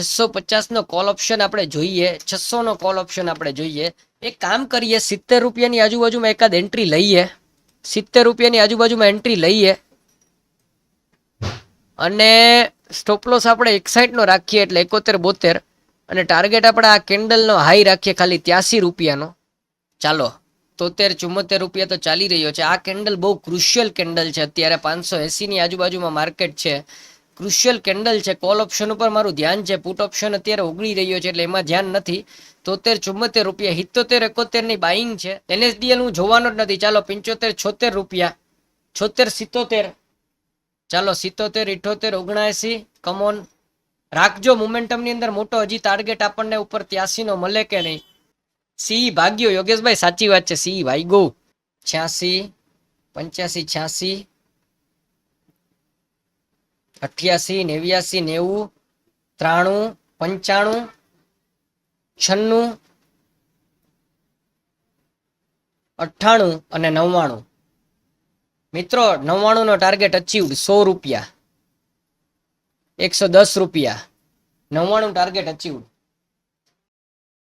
છસો પચાસનો call option આપણે જોઈએ, છસોનો કોલ ઓપ્શન આપણે જોઈએ. એક કામ કરીએ, સિત્તેર રૂપિયાની આજુબાજુમાં એકાદ એન્ટ્રી લઈએ. સિત્તેર રૂપિયાની આજુબાજુમાં એન્ટ્રી લઈએ. અને સ્ટોપલોસ આપણે એક્સાઇટનો રાખીએ એટલે એકોતેર, બોતેર. અને ટાર્ગેટ આપણે આ કેન્ડલનો હાઈ રાખીએ ખાલી ત્યાસી રૂપિયાનો. ચાલો, તોતેર ચુમ્મોતેર રૂપિયા તો ચાલી રહ્યો છે. આ કેન્ડલ બહુ ક્રુશિયલ કેન્ડલ છે. અત્યારે પાંચસો એંસીની આજુબાજુમાં માર્કેટ છે. ક્રુશિયલ કેન્ડલ છે. કોલ ઓપ્શન ઉપર મારું ધ્યાન છે. પુટ ઓપ્શન અત્યારે ઓગળી રહ્યો છે, એટલે એમાં ધ્યાન નથી. તોતેર ચુમ્મોતેર રૂપિયા સિત્તોતેર એકોતેરની બાઇંગ છે. એનએસડીએલ હું જોવાનો જ નથી. ચાલો, પંચોતેર, છોતેર રૂપિયા. છોતેર, સિત્તોતેર. ચાલો, સિત્તોતેર, ઇઠોતેર ઓગણસી કમોન રાખજો મોમેન્ટમની અંદર મોટો. હજી ટાર્ગેટ આપણને ઉપર ત્યાસી નો મળે કે નહીં? સી ભાગ્યો. યોગેશભાઈ, સાચી વાત છે. સી ભાઈ ગો છ્યાસી, પંચ્યાસી, છ્યાસી. અઠ્યાસી, નેવ્યાસી, નેવું, ત્રાણું, પંચાણું, છન્નું, અઠ્ઠાણું અને નવ્વાણું. મિત્રો નવ્વાણું નો ટાર્ગેટ અચીવડ સો રૂપિયા. એકસો દસ રૂપિયા. નવ્વાણું ટાર્ગેટ અચીવડ